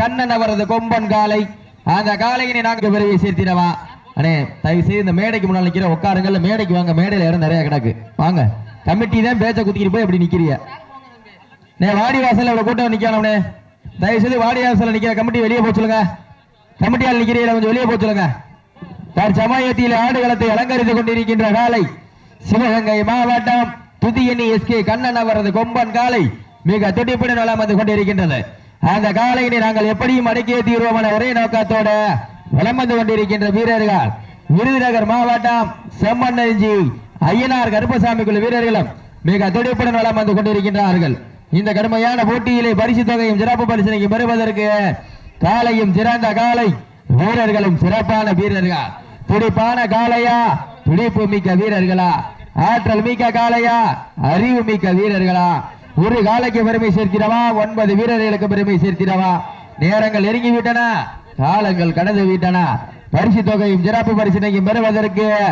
கண்ணன் அவரது கொம்பன் காலை. அந்த காலையினை நான்கு விரைவை சேர்த்திடவா அண்ணே தயவு செய்து இந்த மேடைக்கு முன்னால் நிற்கிறேன் உட்காருங்கல்ல மேடைக்கு வாங்க. மேடையில் இடம் நிறைய கிடக்கு. வாங்க. கமிட்டி தான் பேச்ச குத்திக்கிட்டு போய் எப்படி நிற்கிறிய நே வாடி வாசல் இவ்வளோ கூட்டம் நிற்கணும்னே தயவு செய்து வாடி வாசலில் நிற்கிற கமிட்டி வெளியே போக சொல்லுங்க. கமிட்டியால் நிற்கிறீங்க கொஞ்சம் வெளியே போக சொல்லுங்க. சமயத்தில் ஆடுகளத்தை அலங்கரித்துக் கொண்டிருக்கின்ற காலை. சிவகங்கை மாவட்டம் துதியணி எஸ்கே கண்ணன் அவரது கொம்பன் காலை. மிக துடிப்புடன் வளம் வந்து கொண்டிருக்கின்றது. அந்த காலையினை நாங்கள் எப்படியும் அடக்கிய தீர்வோம் என ஒரே நோக்கத்தோட வலம் வந்து கொண்டிருக்கின்ற வீரர்கள். விருதுநகர் மாவட்டம் செம்மண்ணஞ்சி ஐயனார் கருப்பசாமி குழு வீரர்களும் மிக துடிப்புடன் வளம் வந்து கொண்டிருக்கின்றார்கள். இந்த கடுமையான போட்டியிலே பரிசு தொகையும் சிறப்பு பரிசனையும் பெறுவதற்கு காலையும் சிறந்த காலை வீரர்களும் சிறப்பான வீரர்கள். துடிப்பான காளையா? துடிப்பு மிக்க வீரர்களா? ஆற்றல் மிக்க காளையா? அறிவு மிக்க வீரர்களா? ஒரு காலைக்கு பெருமை சேர்க்கிறவா? ஒன்பது வீரர்களுக்கு பெருமை சேர்க்கிறவா? நேரங்கள் நெருங்கி விட்டன காலங்கள் கடந்து விட்டன. பரிசு தொகையும் சிறப்பு பரிசினையும் பெறுவதற்கு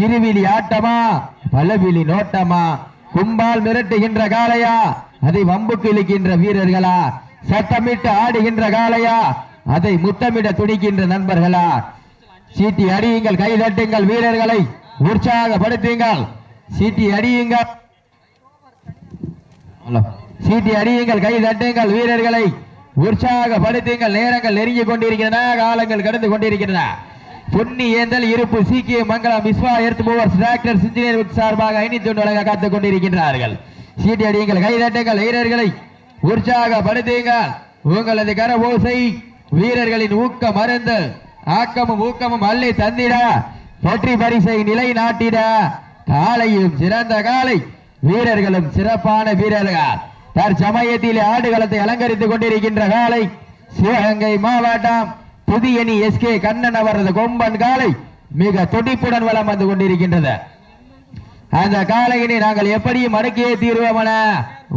இருவிழி ஆட்டமா? பலவிழி நோட்டமா? கும்பால் மிரட்டுகின்ற காளையா? அதை வம்புக்கு இழுக்கின்ற வீரர்களா? சத்தமிட்டு ஆடுகின்ற காளையா? அதை முத்தமிட துடிக்கின்ற நண்பர்களா? சீட்டி அடியுங்கள் கைதட்டுங்கள் வீரர்களை. உற்சாகப்படுத்துங்கள். சீட்டி அடியுங்கள். சீட்டி அடியுங்கள் கை தட்டுங்கள் வீரர்களை உற்சாகப்படுத்துங்கள் நேரங்கள் நெருங்கி கொண்டிருக்கின்றன காலங்கள் கடந்து கொண்டிருக்கின்றன. பொன்னி ஏந்தல் இருப்பு சீக்கிய மங்களம் Viswa earth movers tractor engineer சார்பாக ஐநூத்தி வழங்க காத்துக் கொண்டிருக்கின்றார்கள். சீட்டி அடியுங்கள் கை தட்டுங்கள் வீரர்களை உற்சாகப்படுத்துங்கள். உங்களது கர ஓசை வீரர்களின் ஊக்கம் மருந்து ஆக்கமும் ஊக்கமும் அள்ளி தந்திட வெற்றி பரிசை நிலை நாட்டிட காலையும் சிறந்த காலை வீரர்களும் சிறப்பான வீரர்கள். தற்சமயத்தில் ஆடுகளத்தை அலங்கரித்துக் கொண்டிருக்கின்ற காலை சிவகங்கை மாவட்டம் புதியணி எஸ் கே கண்ணன் அவரது கொம்பன் காலை மிக துடிப்புடன் வளம் வந்து கொண்டிருக்கின்றது. அந்த காலையினை நாங்கள் எப்படியும் அடக்கியே தீர்வோம் என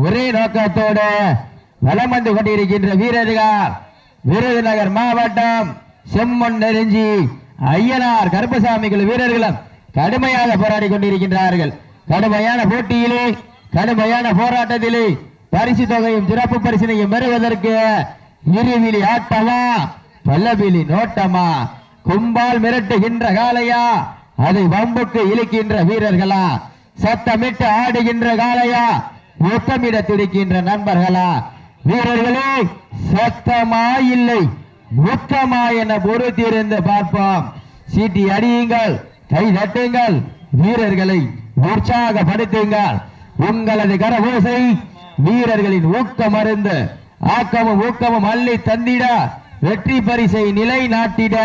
ஒரே நோக்கத்தோடு வலம் வந்து கொண்டிருக்கின்ற வீரர்கள். விருதுநகர் மாவட்டம் செம்மண் நெருஞ்சி ஐயனார் கருப்பசாமிகள் வீரர்களும் கடுமையாக போராடி கொண்டிருக்கின்றார்கள். கடுமையான போட்டியிலே கடுமையான போராட்டத்திலே பரிசு தொகையும் சிறப்பு பரிசினையும் பெறுவதற்கு இருவிழி ஆட்டமா பல்லவிழி நோட்டமா? கும்பால் மிரட்டுகின்ற காலையா அதை வம்புக்கு இழுக்கின்ற வீரர்களா? சத்தமிட்டு ஆடுகின்ற காலையா முத்தமிட துடிக்கின்ற நண்பர்களா? வீரர்களே சத்தமா இல்லை முத்தமா என பொறுத்திருந்து பார்ப்போம். சீட்டி அடியுங்கள் கை தட்டுங்கள் வீரர்களை உற்சாகப்படுத்துங்கள் உங்களது கரகோசை வீரர்களின் ஊக்கம் அருந்து ஆக்கமும் ஊக்கமும் அள்ளி தந்திட வெற்றி பரிசை நிலை நாட்டிட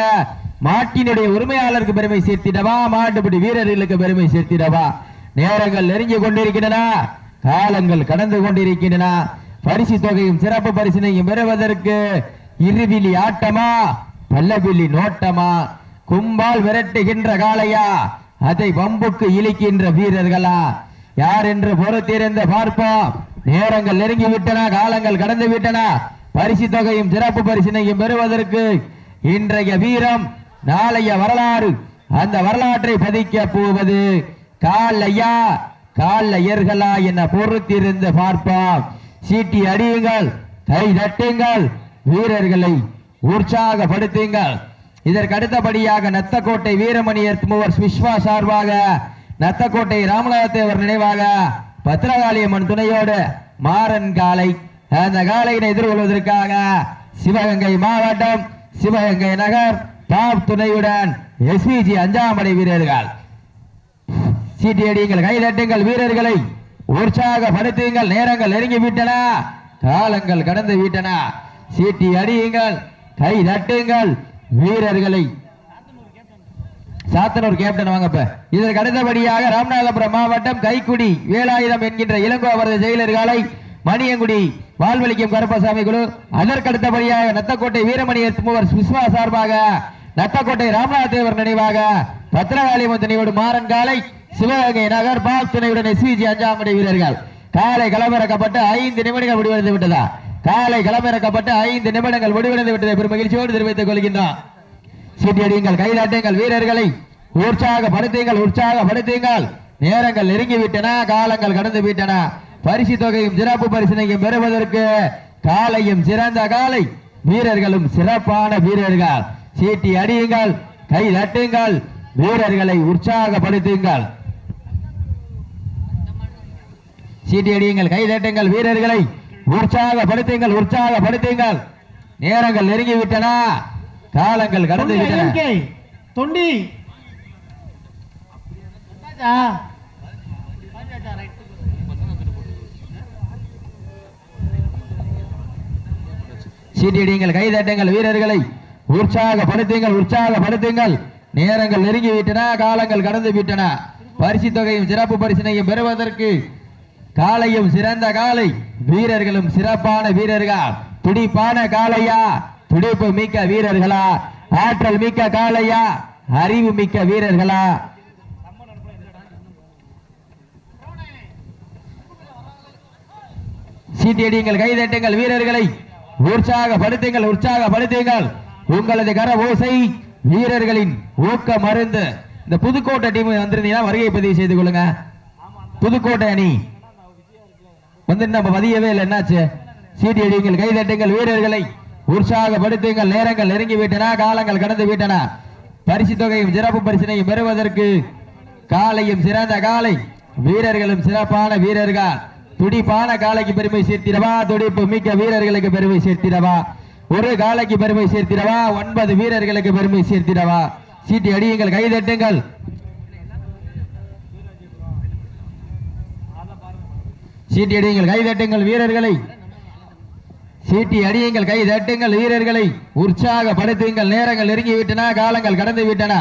மாட்டினுடைய உரிமையாளருக்கு பெருமை சேர்த்திடவா மாட்டுப்படி வீரர்களுக்கு பெருமை சேர்த்திடவா? நேரங்கள் நெருங்கி கொண்டிருக்கின்றன காலங்கள் கடந்து கொண்டிருக்கின்றன. பரிசு தொகையும் சிறப்பு பரிசினையும் பெறுவதற்கு இருவிழி ஆட்டமா பல்லவிழி நோட்டமா? கும்பால் விரட்டுகின்ற காளையா? அதை வம்புக்கு இழிக்கின்ற வீரர்களா? யார் என்று பொறுத்திருந்து பார்ப்போம். நேரங்கள் நெருங்கி விட்டன காலங்கள் கடந்து விட்டன பரிசு தொகையும் சிறப்பு பரிசினையும் பெறுவதற்கு இன்றைய வீரம் நாளைய வரலாறு. அந்த வரலாற்றை பதிக்க போவது காலையா காலையர்களா என பொறுத்திருந்து பார்ப்போம். சீட்டி அடியுங்கள் கை தட்டுங்கள் வீரர்களை உற்சாகப்படுத்துங்கள். இதற்கு அடுத்தபடியாக நத்தக்கோட்டை வீரமணி எர்த் மூவர்ஸ் விஸ்வா சார்பாக நத்தக்கோட்டை ராமநாதத்தேவர் நினைவாக பத்திரகாளியம்மன் துணையோடு மாறன் காலை அந்த காலையினை எதிர்கொள்வதற்காக சிவகங்கை மாவட்டம் சிவகங்கை நகர் பாப் துணையுடன் எஸ்பிஜி அஞ்சாமடை வீரர்கள். சீட்டி அடியுங்கள் கை தட்டுங்கள் வீரர்களை. உற்சாகப்படுத்துங்கள் நேரங்கள் நெருங்கி விட்டன காலங்கள் கடந்து விட்டன. சீட்டி அடியுங்கள் கை தட்டுங்கள். வீரர்களை. சாத்தனூர் கேப்டன் வாங்கப்ப இதற்கு அடுத்தபடியாக ராமநாதபுரம் மாவட்டம் கைக்குடி வேலாயுதம் என்கின்ற இளங்கோ அவரது ஜெயிலர்காலை மணியங்குடி வாழ்வழிக்கும் கருப்பசாமி குழு. அதற்கு அடுத்தபடியாக நத்தக்கோட்டை வீரமணி மூவர் விஸ்வா சார்பாக நத்தக்கோட்டை ராமநாத தேவர் நினைவாக பத்திரகாளியம்மன் துணையோடு மாறன் காலை சிவகங்கை நகர் பால் துணையுடன் எஸ்விஜி அஞ்சாம் படை வீரர்கள். காலை களமிறக்கப்பட்டு ஐந்து நிமிடங்கள் முடிவடைந்து விட்டதா? காலை களமிறக்கப்பட்டு ஐந்து நிமிடங்கள் முடிவடைந்து விட்டதை பெரும் மகிழ்ச்சியோடு தெரிவித்துக் கொள்கின்றோம் சீட்டியடியுங்கள் கைதாட்டுங்கள் வீரர்களை. உற்சாகப்படுத்துங்கள் உற்சாகப்படுத்துங்கள். நேரங்கள் நெருங்கி விட்டன காலங்கள் கடந்து விட்டன பரிசு தொகையும் சிறப்பு பரிசினையும் பெறுவதற்கு காலையும் சிறந்த காலை. வீரர்களும் சிறப்பான வீரர்கள். சீட்டி அடியுங்கள் கை தட்டுங்கள். வீரர்களை உற்சாகப்படுத்துங்கள். சீட்டி அடியுங்கள் கை தட்டுங்கள் வீரர்களை. உற்சாகப்படுத்துங்கள் உற்சாகப்படுத்துங்கள். நேரங்கள் நெருங்கி விட்டன காலங்கள் கடந்து விட்டன. தொண்டி. ராஜா. சீட்டியடியுங்கள் கை தட்டுங்கள் வீரர்களை. உற்சாகப்படுத்துங்கள் உற்சாகப்படுத்துங்கள். நேரங்கள் நெருங்கி விட்டன காலங்கள் கடந்து விட்டன. பரிசு தொகையும் சிறப்பு பரிசினையும் பெறுவதற்கு காலையும் சிறந்த காலை. வீரர்களும் சிறப்பான வீரர்கள். துடிப்பான காளையா? துடிப்பு மிக்க வீரர்களா? ஆற்றல் மிக்க காளையா? அறிவு மிக்க வீரர்களா? சீட்டியடியுங்கள் கைதட்டுங்கள் வீரர்களை. உற்சாகப்படுத்துங்கள் உற்சாகப்படுத்துங்கள். உங்களது கர ஓசை வீரர்களின் ஊக்க மருந்து. இந்த புதுக்கோட்டை டீம் வந்திருந்தீங்கன்னா வருகை பதிவு செய்து கொள்ளுங்க. புதுக்கோட்டை அணி. வந்து நம்ம பதியவே இல்லை. என்னாச்சு? சீட்டி அடியுங்கள் கைதட்டுங்கள் வீரர்களை உற்சாகப்படுத்துங்கள். நேரங்கள் நெருங்கி விட்டன காலங்கள் கடந்து விட்டன. பரிசு தொகையும் சிறப்பு பரிசினையும் பெறுவதற்கு காலையும் சிறந்த காலை. வீரர்களும் சிறப்பான வீரர்கள். துடிப்பான காலைக்கு பெருமை சேர்த்திடவா? துடிப்பு மிக்க வீரர்களுக்கு பெருமை சேர்த்திடவா? ஒரு காலைக்கு பெருமை சேர்த்திடவா? ஒன்பது வீரர்களுக்கு பெருமை சேர்த்திடவா? சீட்டி அடியுங்கள் கைதட்டுங்கள் சீட்டி அடியுங்கள் கை தட்டுங்கள் வீரர்களை. சீட்டி அடியுங்கள் கை தட்டுங்கள் வீரர்களை. உற்சாகப்படுத்துங்கள் நேரங்கள் நெருங்கி விட்டன காலங்கள் கடந்து விட்டன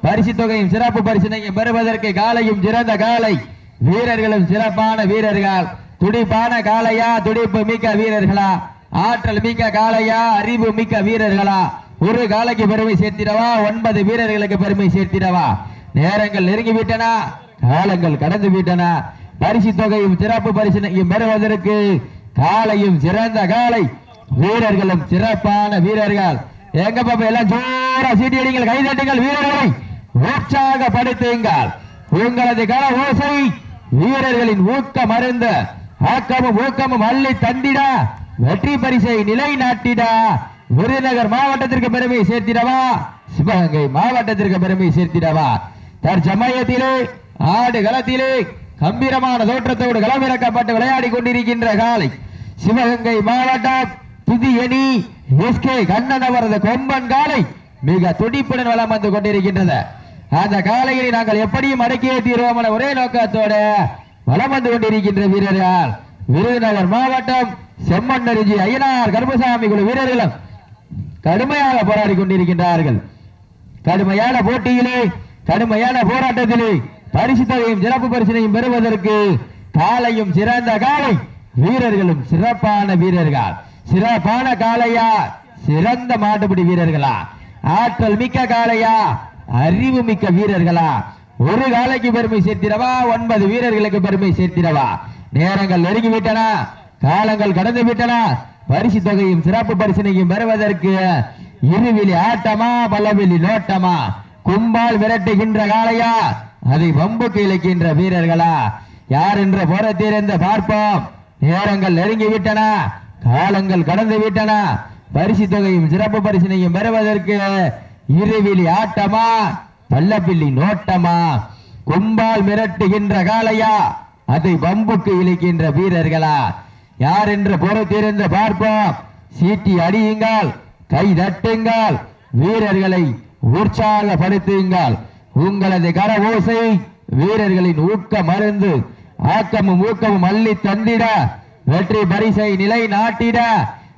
பரிசு தொகையும் சிறப்பு பரிசினையும் பெறுவதற்கு காலையும் சிறந்த காலை. வீரர்களும் சிறப்பான வீரர்கள். துடிப்பான காலையா துடிப்பு மிக்க வீரர்களா. ஆற்றல் மிக்க காலையா அறிவு மிக்க வீரர்களா. ஒரு காலைக்கு பெருமை சேர்த்திடவா ஒன்பது வீரர்களுக்கு பெருமை சேர்த்திடவா. நேரங்கள் நெருங்கி விட்டன காலங்கள் கடந்து விட்டன பரிசு தொகையும் சிறப்பு பரிசினையும் பெறுவதற்கு காலையும் சிறந்த காலை. வீரர்களும் சிறப்பான வீரர்கள். எங்க பாப்பா எல்லாம் ஜோரா சீட்டி அடிங்கள் கைதட்டுங்கள் வீரர்களை. உற்சாகப்படுத்துங்கள். உங்களது கல ஓசை வீரர்களின் ஊக்க மருந்த ஆக்கமும் ஊக்கமும் அள்ளி தந்திட. வெற்றி பரிசை நிலைநாட்டிட. விருதுநகர் மாவட்டத்திற்கு பெருமை சேர்த்திடவா. சிவகங்கை மாவட்டத்திற்கு பெருமை சேர்த்திடவா. தற்சமயத்திலே ஆடு களத்திலே கம்பீரமான தோற்றத்தோடு களமிறக்கப்பட்டு விளையாடி கொண்டிருக்கின்ற காலை சிவகங்கை மாவட்டம் புதியணி எஸ்கே கண்ணன் அவரது கொம்பன் காலை மிக துடிப்புடன் வளம் வந்து கொண்டிருக்கின்றது. அந்த காலையை நாங்கள் எப்படியும் அடக்கியே தீர்வோம் என ஒரே நோக்கத்தோடு வளம் வந்து கொண்டிருக்கின்ற வீரர்கள். விருதுநகர் மாவட்டம் செம்மண்ணரிஜி ஐயனார் கருமசாமி குழு வீரர்களும் கடுமையாக போராடி கொண்டிருக்கின்றார்கள். கடுமையான போட்டியிலே கடுமையான போராட்டத்திலே பரிசு தொகையும் சிறப்பு பரிசினையும் பெறுவதற்கு காலையும் சிறந்த காலை வீரர்களும் சிறப்பான வீரர்கள். சிறப்பான காளையா? சிறந்த மாட்டுப்பிடி வீரர்களா? ஆற்றல் மிக்க காளையா? அறிவு மிக்க வீரர்களா? ஒரு காலைக்கு பெருமை சேர்த்திடவா? ஒன்பது வீரர்களுக்கு பெருமை சேர்த்திடவா? நேரங்கள் நெருங்கி விட்டன காலங்கள் கடந்து விட்டன பரிசு தொகையும் சிறப்பு பரிசனையும் பெறுவதற்கு இருவிழி ஆட்டமா பல்லவிலி நோட்டமா கும்பால் விரட்டுகின்ற காளையா? அதை வம்புக்கு இழைக்கின்ற வீரர்களா? யார் என்ற போரத்திலிருந்து பார்ப்போம். நேரங்கள் நெருங்கி விட்டன காலங்கள் கடந்து விட்டன பரிசு தொகையும் சிறப்பு பரிசினையும் பெறுவதற்கு இருவிழி ஆட்டமா? பல்லப்பிள்ளி நோட்டமா? கும்பால் மிரட்டுகின்ற காளையா? அதை வம்புக்கு இழைக்கின்ற வீரர்களா? யார் என்று பொறுத்திருந்து பார்ப்போம். சீட்டி அடியுங்கள் கை தட்டுங்கள் வீரர்களை உற்சாகப்படுத்துங்கள். உங்களது கர ஓசை வீரர்களின் ஊக்க மருந்து. ஆக்கமும் ஊக்கமும் அள்ளி தந்திட. வெற்றி பரிசை நிலை நாட்டிட.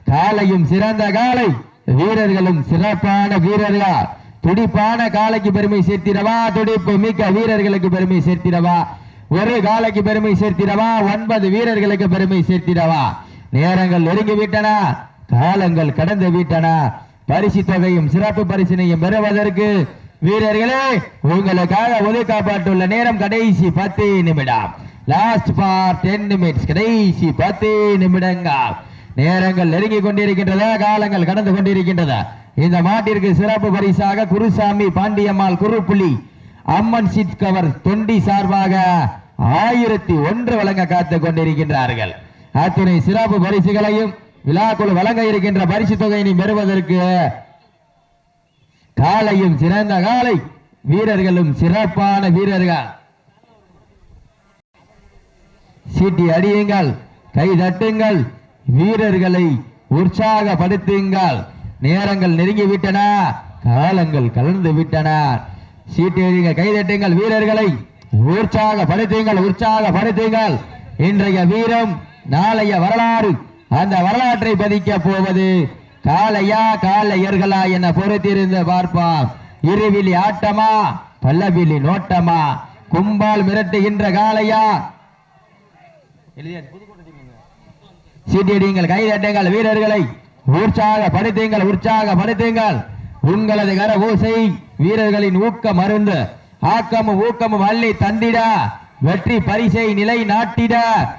காலையும் சிறந்த காலை. வீரர்களும் சிறப்பான வீரர்கள். துடிப்பான காலைக்கு பெருமை சேர்த்திடவா? துடிப்பு மிக்க வீரர்களுக்கு பெருமை சேர்த்திடவா? ஒரு காலைக்கு பெருமை சேர்த்திடவா? ஒன்பது வீரர்களுக்கு பெருமை சேர்த்திடவா? நேரங்கள் நெருங்கி விட்டன காலங்கள் கடந்து விட்டன. பரிசு தொகையும் சிறப்பு பரிசினையும் பெறுவதற்கு வீரர்களே உங்களுக்காக ஒதுக்கப்பட்டுள்ள நேரம் கடைசி பத்து நிமிடம். லாஸ்ட் ஃபார் டென் மினிட்ஸ் கடைசி பத்து நிமிடங்கள் நேரங்கள் நெருங்கி கொண்டிருக்கின்றன காலங்கள் கடந்து கொண்டிருக்கின்றன. இந்த மாட்டிற்கு சிறப்பு பரிசாக குருசாமி பாண்டியம்மாள் குருப்புலி அம்மன் சீட் கவர் தொண்டி சார்பாக ஆயிரத்தி ஒன்று வழங்க காத்துக் கொண்டிருக்கின்றார்கள். அத்துணை சிறப்பு பரிசுகளையும் விழாக்குழு வழங்க இருக்கின்ற பரிசு தொகையினை பெறுவதற்கு காலையும் சிறந்த காலை. வீரர்களும் சிறப்பான வீரர்கள். சீட்டி அடியுங்கள் கை தட்டுங்கள் வீரர்களை உற்சாகப்படுத்துங்கள். நேரங்கள் நெருங்கிவிட்டன காலங்கள் கலந்து விட்டன சீட்டி அடிங்க கை தட்டுங்கள் வீரர்களை உற்சாகப்படுத்துங்கள் உற்சாகப்படுத்துங்கள். இன்றைய வீரம் நாளைய வரலாறு. அந்த வரலாற்றை பதிக்க போவது காளையா காளையர்களா என பொறுத்திருந்து பார்ப்போம் இருவிழி ஆட்டமா பல்லவிழி நோட்டமா? கும்பால் மிரட்டுகின்ற காளையா? சீட்டிடுங்கள் கைதட்டுங்கள் வீரர்களை. உற்சாகப்படுத்துங்கள் உற்சாகப்படுத்துங்கள். உங்களது கர ஓசை வீரர்களின் ஊக்கம் மருந்து. ஆக்கமும் ஊக்கமும் அள்ளி தந்திட. வெற்றி பரிசை நிலை நாட்டிட.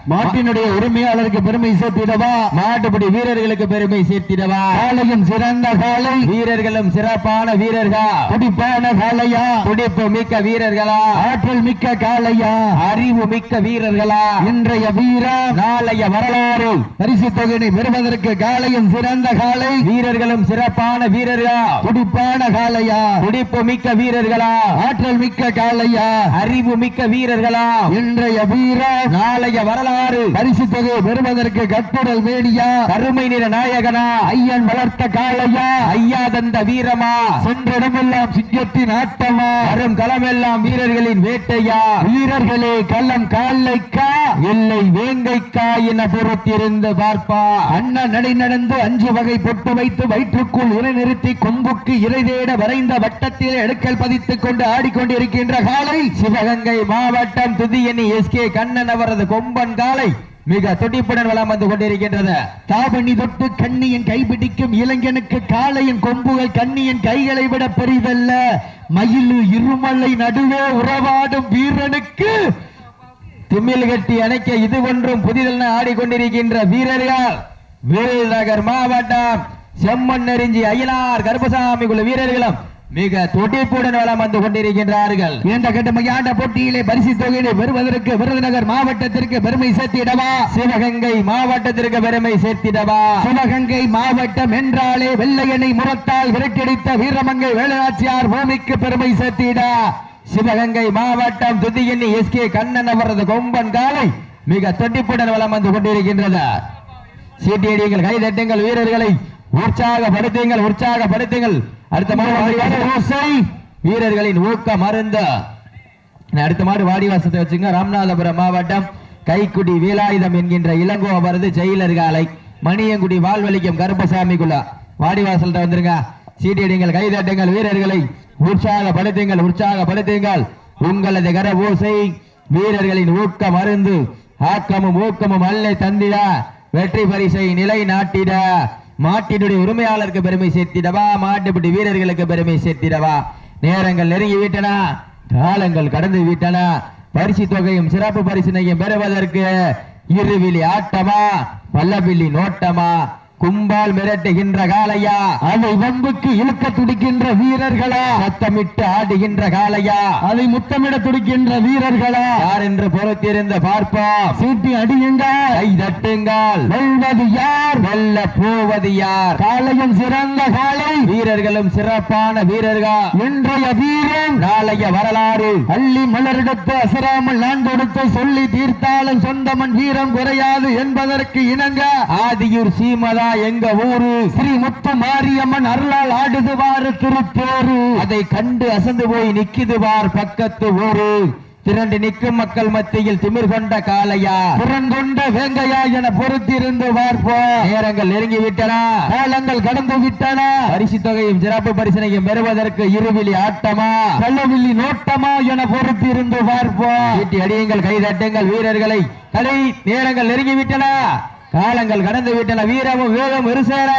மாட்டினுடைய உரிமையாளருக்கு பெருமை சேர்த்திடவா? மாட்டுப்படி வீரர்களுக்கு பெருமை சேர்த்திடவா? காலையும் சிறந்த காலை. வீரர்களும் சிறப்பான வீரர்கள்? துடிப்பான காளையா துடிப்பு மிக்க வீரர்களா? ஆற்றல் மிக்க காளையா அறிவு மிக்க வீரர்களா? இன்றைய வீரம் நாளைய வரலாறு. பரிசு தொகையினை பெறுவதற்கு காலையும் சிறந்த காலை. வீரர்களும் சிறப்பான வீரர்கள்? துடிப்பான காளையா துடிப்பு மிக்க வீரர்களா? ஆற்றல் மிக்க காளையா அறிவு மிக்க வீரர்களா? இன்றைய வீரம் நாளைய வரலாறு. பரிசு தொகையை பெறுவதற்கு கட்டுடல் மேடியா கருமை நிற நாயகனா. ஐயன் வளர்த்த காளையா. ஐயா தந்த வீரமா. சென்றிடமெல்லாம் சிங்கத்தின் ஆட்டமா வரும் களமெல்லாம் வீரர்களின் வேட்டையா. வீரர்களே கள்ளம் காலைக்கா இல்லை வேங்கைக்கா என பொறுத்திருந்து பார்ப்பா. அண்ணன் நடை நடந்து அஞ்சு வகை பொட்டு வைத்து வயிற்றுக்குள் இறை நிறுத்தி கொம்புக்கு இறை தேட வரைந்த வட்டத்தில் எடுக்கல் பதித்துக் கொண்டு ஆடிக்கொண்டிருக்கின்ற காலை சிவகங்கை மாவட்டம் எஸ் கே கண்ணன் அவரது கொம்பன் காலை மிக துடிப்புடன் வந்து கொண்டிருக்கின்றது. தாபணி தொட்டு கண்ணியின் இளைஞனுக்கு காளையின் கொம்புகள் கண்ணியின் கைகளை விட பெரிதல்ல. மயிலு இருமலை நடுவே உறவாடும் வீரனுக்கு திமில் கட்டி அணைக்க இது ஒன்றும் புதிதென ஆடிக்கொண்டிருக்கின்ற வீரர்கள். விருதுநகர் மாவட்டம் செம்மண் நெறிஞ்சி அயலார் கருப்பசாமி குழு வீரர்களும் மிக துடிப்புடன் வலம் வந்து கொண்டிருக்கின்றார்கள். இந்த கட்டுமையான போட்டியிலே பரிசு தொகையினை பெறுவதற்கு விருதுநகர் மாவட்டத்திற்கு பெருமை சேர்த்திடவா? சிவகங்கை மாவட்டத்திற்கு பெருமை சேர்த்திடவா? சிவகங்கை மாவட்டம் என்றாலே வெள்ளையனை முரத்தால் விரட்டடித்த வீரமங்கை வேலுநாச்சியார் பூமிக்கு பெருமை சேர்த்திட. சிவகங்கை மாவட்டம் துதியண்ணி எஸ் கே கண்ணன் அவரது கொம்பன் காலை மிக துடிப்புடன் வலம் வந்து கொண்டிருக்கின்றது. சீட்டியடிங்கள் கை தட்டுங்கள் வீரர்களை. உற்சாகப்படுத்துங்கள் உற்சாகப்படுத்துங்கள். அடுத்த மாடு வீரர்களின் ஊக்க மருந்த. அடுத்த மாடு வாடிவாசத்தை வச்சுங்க. ராமநாதபுரம் மாவட்டம் கைக்குடி வேலாயுதம் என்கின்ற இளங்கோ அவரது ஜெயிலர் காலை. மணியங்குடி வாழ்வழிக்கும் கருப்பசாமி குலா வாடிவாசல்கிட்ட வந்துருங்க. சீட்டிடுங்கள் கை தட்டுங்கள் வீரர்களை உற்சாகப்படுத்துங்கள் உற்சாகப்படுத்துங்கள். உங்களது கர ஓசை. வீரர்களின் ஊக்க மருந்து. ஆக்கமும் ஊக்கமும் அல்ல தந்திட. வெற்றி பரிசை நிலை நாட்டிட மாட்டினுடைய உரிமையாளருக்கு பெருமை சேர்த்திடவா? மாட்டுப்பட்டி வீரர்களுக்கு பெருமை சேர்த்திடவா? நேரங்கள் நெருங்கி விட்டன. காலங்கள் கடந்து விட்டன. பரிசு தொகையும் சிறப்பு பரிசினையும் பெறுவதற்கு இருவிழி ஆட்டமா? பல்லவிழி நோட்டமா? கும்பால் மிரட்டுகின்ற காளையா? அதை வம்புக்கு இழுக்க துடிக்கின்ற வீரர்களா? சத்தமிட்டு ஆடுகின்ற காளையா? அதை முத்தமிட துடிக்கின்ற வீரர்களா? யார் என்று பொறுத்திருந்து பார்ப்போம். சீட்டி அடியுங்க கை தட்டுங்கள் வெல்வது யார்? வெல்ல போவது யார்? காலையும் சிறந்த காலை வீரர்களும் சிறப்பான வீரர்கள். இன்றைய வீரன் நாளைய வரலாறு. அள்ளி மலரெடுத்து அசராமல் நான் கொடுத்து சொல்லி தீர்த்தாலும் சொந்தமன் வீரம் குறையாது என்பதற்கு இணங்க ஆதியூர் சீமதா எங்க ஊரு? ஸ்ரீ முத்து மாரியம்மன் அருளால் ஆடுதுவாறு திருப்பேரு அதை கண்டு அசந்து போய் நிக்குது பார் பக்கத்து ஊரு. திரண்டு நிற்கும் மக்கள் மத்தியில் திமிர் கொண்ட காளையா? புறங்கொண்ட வேங்கையா என பொறுத்திருந்து பார்ப்போம். நேரங்கள் நெருங்கி விட்டன காலங்கள் கடந்து விட்டன. பரிசு தொகையும் சிறப்பு பரிசனையும் பெறுவதற்கு இருவிழி ஆட்டமா? கள்ளவில்லி நோட்டமா என பொறுத்திருந்து பார்ப்போம். வீட்டி அடியுங்கள் கை தட்டுங்கள் வீரர்களை. கடை நேரங்கள் நெருங்கி விட்டன காலங்கள் கடந்து விட்டன. வீரமும் வேகம் இருசேர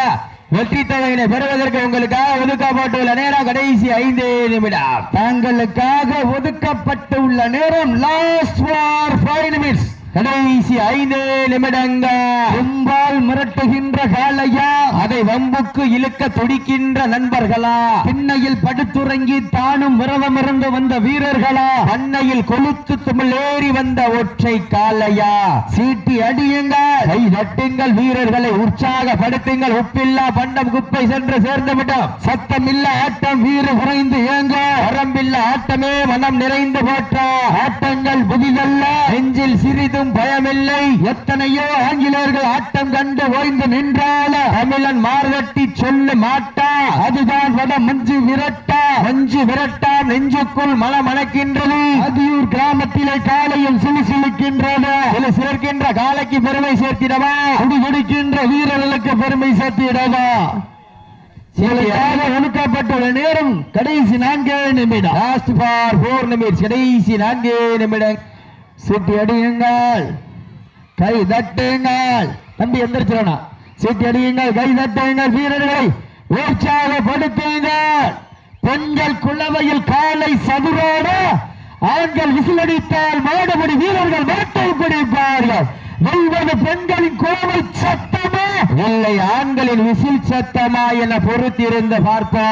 வெற்றி தொகையினை பெறுவதற்கு உங்களுக்காக ஒதுக்கப்பட்டுள்ள நேரம் கடைசி ஐந்து நிமிடம். தங்களுக்காக ஒதுக்கப்பட்டுள்ள நேரம் லாஸ்ட் ஃபார் ஃபைவ் நிமிட்ஸ் கடைசி ஐந்து நிமிடங்கள். கும்பால் மிரட்டுகின்ற காளையா? அதை வம்புக்கு இழுக்க துடிக்கின்ற நண்பர்களா? திண்ணையில் படுத்துறங்கி தானும் விரதம் இருந்து வந்த வீரர்களா? பண்ணையில் கொளுத்து துமிழேறி வந்த ஒற்றை காலையா சீட்டி அடியுங்கள். கை நட்டுங்கள் வீரர்களை உற்சாகப்படுத்துங்கள். உப்பில்லா பண்டம் குப்பை சென்று சேர்ந்து விட்டோம் சத்தமில்ல ஆட்டம் வீறு குறைந்து ஏங்க வரம்பில்லா ஆட்டமே மனம் நிறைந்து போற்றா? ஆட்டங்கள் புதிதல்ல. நெஞ்சில் சிறிதும் பயமில்லை. எத்தனையோ ஆங்கிலேயர்கள் ஆட்டம் கண்டு ஓய்ந்து நின்றால தமிழன் மார்கட்டி சொல்ல மாட்டா அதுதான் வட மஞ்சு விரட்டா மஞ்சு விரட்டா நெஞ்சுக்குள் மல மணக்கின்றது அதியூர் கிராமத்திலே சிலுசிலுக்கின்றன சில சிறக்கின்ற காலைக்கு பெருமை சேர்த்திடவா? குடிகுடிக்கின்ற வீரர்களுக்கு பெருமை சேர்த்திடவா? சிலையாக ஒழுக்கப்பட்டுள்ள நேரம் கடைசி நான்கே நிமிடம். கடைசி நான்கு நிமிடம். சீட்டி அடியுங்கள். கை தட்டுங்கள். தம்பி எந்திரிச்சிடணும். சீட்டி அடியுங்கள். கை தட்டுங்கள். வீரர்களை உற்சாகப்படுத்துங்கள். பெண்கள் குளவையில் காலை சதுரோட ஆண்கள் விசிலடித்தால் மாடுபடி வீரர்கள் மாட்டை பிடிப்பார்கள். வெல்வது பெண்களின் குளவை சத்தமா? இல்லை ஆண்களின் விசில் சத்தமா என பொறுத்திருந்து பார்ப்பா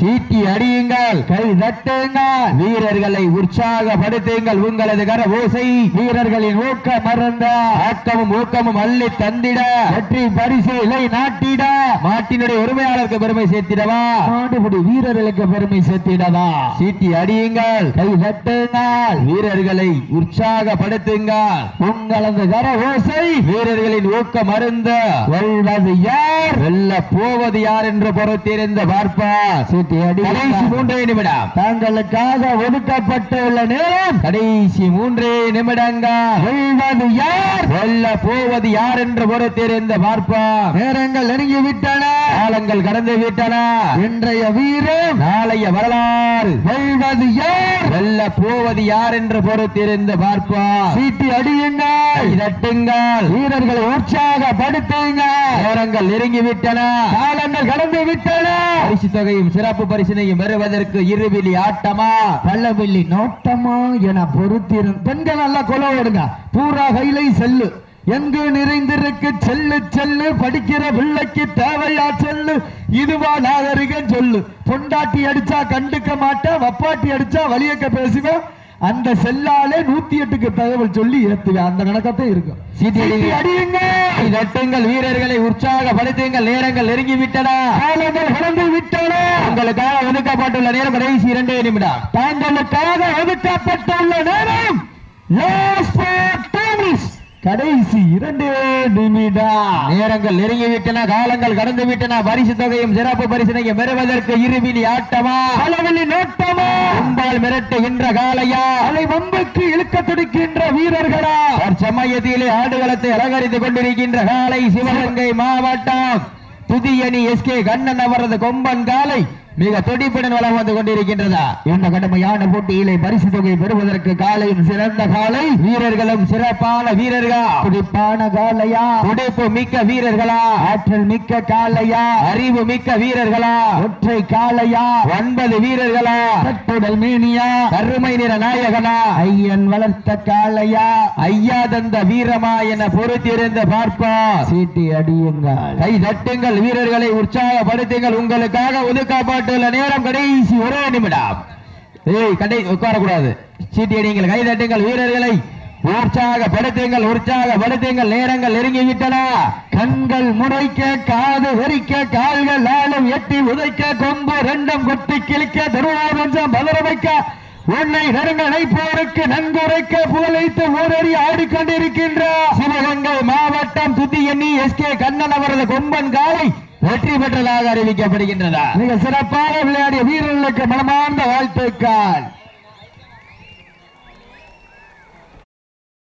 சீட்டி அடியுங்கள் கை தட்டுங்கள் வீரர்களை உற்சாகப்படுத்துங்கள். உங்களது கர ஓசை வீரர்களின் ஊக்க மறந்த ஆக்கமும் ஊக்கமும் அள்ளி தந்திட வெற்றி பரிசு இலை நாட்டிட. மாட்டினுடைய உரிமையாளருக்கு பெருமை சேர்த்திடவா? மாடுபிடி வீரர்களுக்கு பெருமை சேர்த்திடவா? சீட்டி அடியுங்கள் கை தட்டுங்கள் வீரர்களை உற்சாகப்படுத்துங்கள். உங்களது கர ஓசை வீரர்களின் ஊக்க மருந்த வெல்வது யார்? வெல்ல போவது யார் என்று பொறுத்திருந்து பார்ப்பார். அடி கடைசி மூன்றே நிமிடம். தாங்களுக்காக ஒதுக்கப்பட்டுள்ள நேரம். கடைசி மூன்றே நிமிடங்கள் வெல்வது யார்? வெல்ல போவது யார் என்று பொறுத்திருந்து பார்ப்பார் நேரங்கள் நெருங்கி விட்டன. காலங்கள் கடந்து விட்டன. இன்றைய வீரம். நாளைய வரலாறு. வெல்வது யார்? வெல்ல போவது யார் என்று பொறுத்திருந்து பார்ப்பார் சீட்டி அடியுங்கள். தட்டுங்கள் வீரர்களை உற்சாகப்படுத்துங்கள். நேரங்கள் நெருங்கி விட்டன. காலங்கள் கடந்து விட்டன. பரிசு தொகையும் சிறப்பு. பரிசினையும் பெறுவதற்கு இருவிழி ஆட்டமா? பல்லவில்லி நோட்டமா என பொறுத்திரும் பெண்கள் நல்லா கொலை ஓடுங்க. பூரா கைலை செல்லு. எங்கு நிறைந்திருக்கு செல்லு செல்லு. படிக்கிற பிள்ளைக்கு தேவையா செல்லு. இதுவா நாகரிகம் சொல்லு. பொண்டாட்டி அடிச்சா கண்டுக்க மாட்டேன். வப்பாட்டி அடிச்சா வலியக்க பேசுவேன். அந்த செல்லாலே நூத்தி எட்டுக்கு தகவல் சொல்லி ஏத்துவேன் அந்த கணக்கத்தான் இருக்கும். அடியுங்க. தட்டுங்கள் வீரர்களை உற்சாகப்படுத்துங்கள் நேரங்கள் நெருங்கி விட்டன காலங்கள் கடந்து விட்டன உங்களுக்காக ஒதுக்கப்பட்டுள்ள நேரம் கடைசி இரண்டே நிமிடம். தாங்களுக்காக ஒதுக்கப்பட்டுள்ள நேரம். Tennis. கடைசி இரண்டே நிமிடம். நேரங்கள் நெருங்கி விட்டன காலங்கள் கடந்து விட்டன பரிசு தொகையும் சிறப்பு பரிசினையும் பெறுவதற்கு இருவிழி ஆட்டமா? அளவிலி நோட்டமா? அம்பால் மிரட்டுகின்ற காலையா அலை வம்புக்கு இழுக்க துடிக்கின்ற வீரர்களா? சமயத்திலே ஆடுகளத்தை அலங்கரித்துக் கொண்டிருக்கின்ற காலை சிவகங்கை மாவட்டம். புதியணி எஸ்கே கண்ணன் அவரது கொம்பன் காலை மிக துடிப்புடன் வளம் வந்து கொண்டிருக்கின்றதா? இந்த கடுமையான போட்டியிலே பரிசு தொகை பெறுவதற்கு காலையும் சிறந்த காலை வீரர்களும் சிறப்பான வீரர்களா? துடிப்பான காலையா? துடிப்பு மிக்க வீரர்களா? ஆற்றல் மிக்க காலையா? அறிவு மிக்க வீரர்களா? ஒற்றை காலையா? ஒன்பது வீரர்களா? கட்டுடல் மேனியா? கருமை நிற நாயகனா? ஐயன் வளர்த்த காலையா? ஐயா தந்த வீரமா என பொறுத்திருந்து பார்ப்பா. சீட்டி அடியுங்கள். கை தட்டுங்கள் வீரர்களை உற்சாகப்படுத்துங்கள். உங்களுக்காக ஒதுக்கப்பட்டுள்ள நேரம் கடைசி ஒரே நிமிடம். ஏய் கடை உட்காரக்கூடாது. சீட்டி அடிங்கள் கைதட்டுங்கள் வீரர்களை. உற்சாகப்படுத்துங்கள் உற்சாகப்படுத்துங்கள் நேரங்கள் நெருங்கி விட்டன கண்கள் முறைக்க காது வெறிக்க கால்கள் ஆளும் எட்டி உதைக்க கொம்பு ரெண்டும் கொட்டி கிழிக்க திருவாரஞ்சம் பதற வைக்க உன்னை நெருங்கனை போருக்கு நன்குரைக்க புகழைத்து ஊரறி ஆடிக்கொண்டிருக்கின்ற சிவகங்கை மாவட்டம் துத்தியண்ணி எஸ்கே கண்ணன் அவரது கொம்பன் காலை வெற்றி பெற்றதாக அறிவிக்கப்படுகின்றதா மிக சிறப்பாக விளையாடிய வீரர்களுக்கு மனமார்ந்த வாழ்த்துக்கள்.